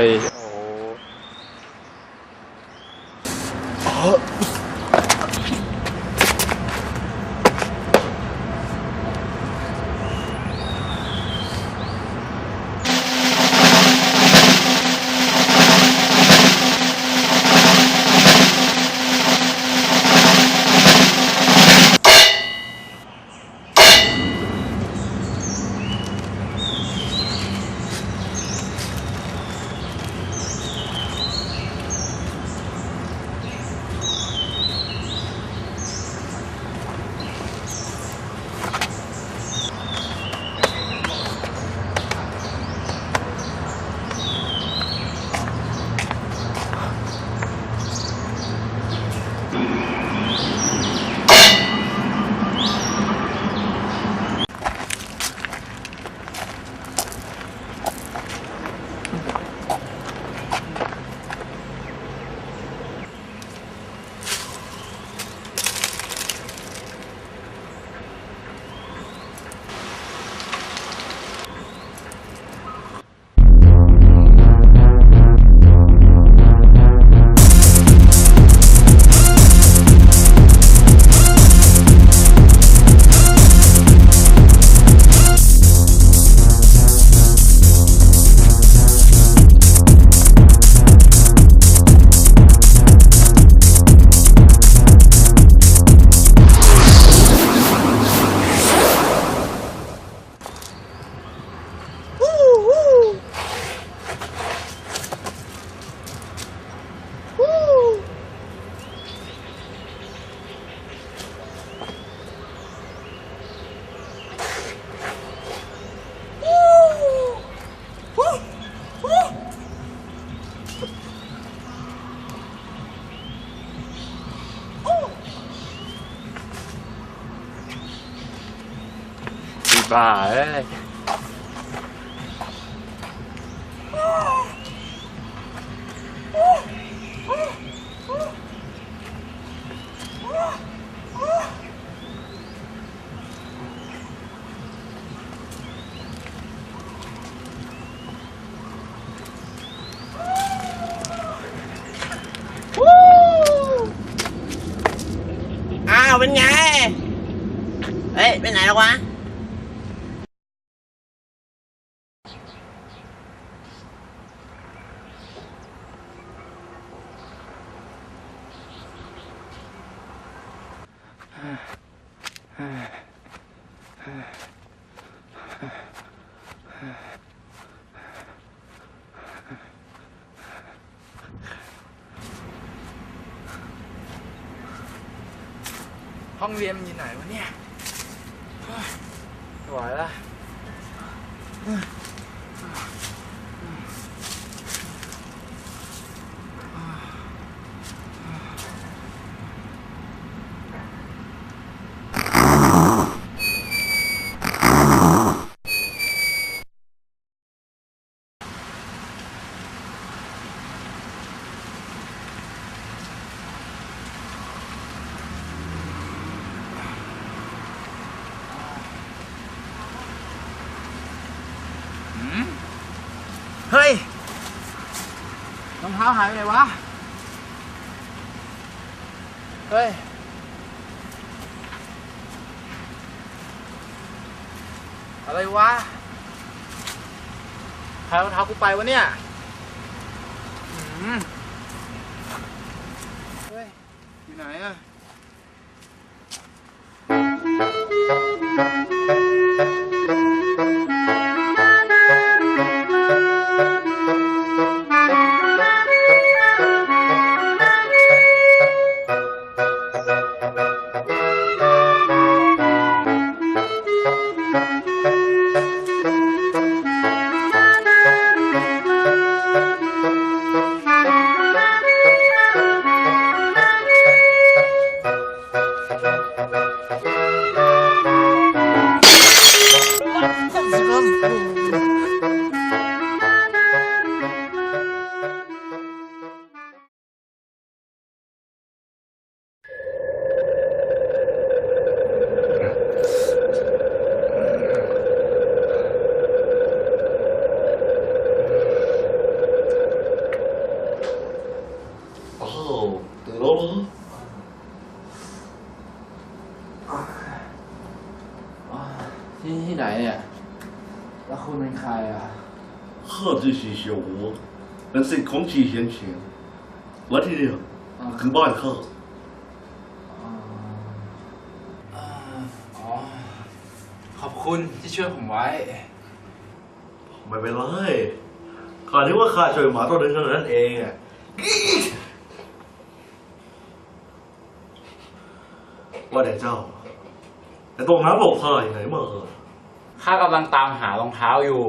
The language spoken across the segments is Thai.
ahí บ้าเอ้ยอ้าวเป็นไง เฮ้ย ไปไหนแล้ววะ ห้ องเรียนมันอยู่ไหนวะเนี่ยเฮ้ยไม่ไหวละ เฮ้ยรองเท้าหายไปไหนวะ เฮ้ย อะไรวะใครเอารองเท้ากูไปวะเนี่ยอืมเฮ้ย อยู่ไหนอะ เฉียวหัวเป็นสิทธิ์ของชีเฮียนเฉียงและที่นี่คือบ้านข้าอ๋อขอบคุณที่ช่วยผมไว้ ไม่เป็นไรข้านึกว่าข้าช่วยหมาตัวหนึงเท่านั้นเองอะว่าแต่เจ้า แต่ตรงนั้นหลบข้าอย่างไหนมาเหรอข้ากำลังตามหารองเท้าอยู่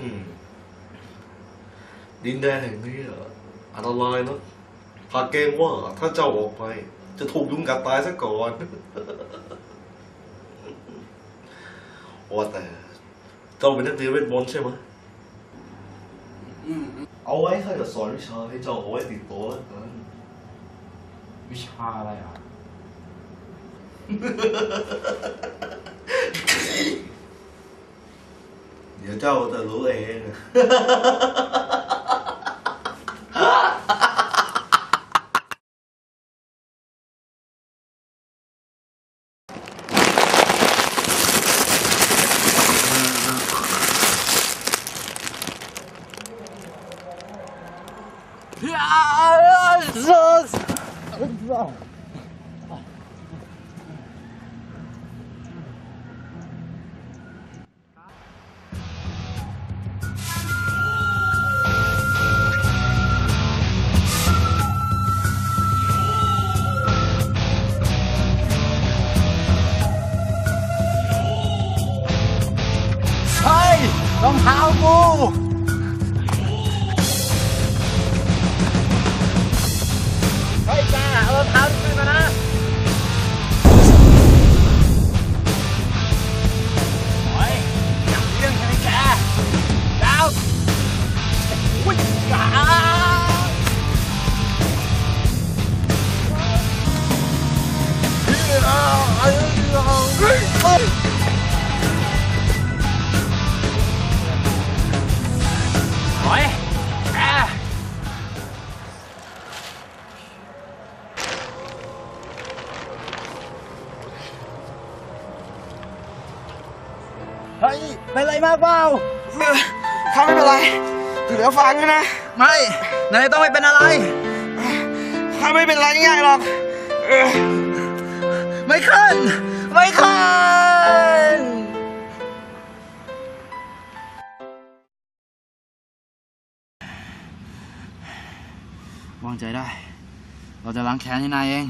อืม ดินแดนแห่งนี้อะอันตรายนะข้าเกรงว่าถ้าเจ้าออกไป จะถูกยุงกัดตายซะก่อนว่าแต่เจ้าเป็นนักเรียนเวทมนต์ใช่ไหมเอาไว้ข้าจะสอนวิชาให้เจ้าเอาไว้ติดตัวแล้วกันวิชาอะไรอะเดี๋ยวเจ้าจะรู้เอง เเฮ้ยเป็นไรมากเปล่าข้าไม่เป็นไรเหลือฟังนะ ไม่ นายต้องไม่เป็นอะไร ข้าไม่เป็นไรง่ายหรอกเออไม่ขึ้น ไม่ขึ้นวางใจได้ เราจะล้างแค้นให้นายเอง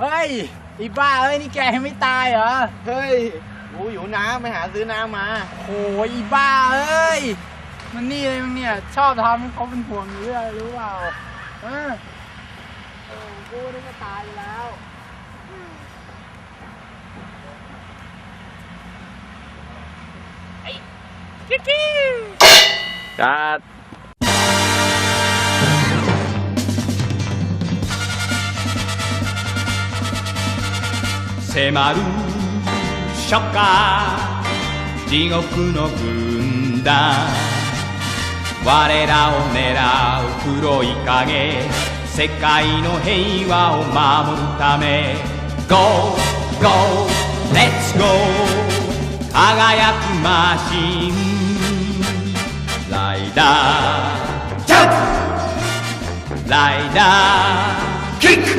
เฮ้ยไอีบ้าเอ้ยนี่แกยังไม่ตายเหรอเฮ้ยกูอยู่น้ำไปหาซื้อน้ำมาโอ้ยอีบ้าเอ้ยมันนี่เลยมึงเนี่ยชอบทำให้เขาเป็นห่วงอยู่เรื่อยรู้เปล่าเออเออกูนี่ก็ตายไปแล้วกัด 迫る初夏地獄の軍団。我らを狙う黒い影世界の平和を守るため。Go Go Let's Go 輝くマシン。ライダージャンプ。ライダーキック。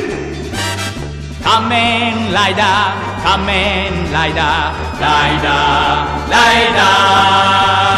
Kamen Laida, Kamen Laida, Laida, Laida.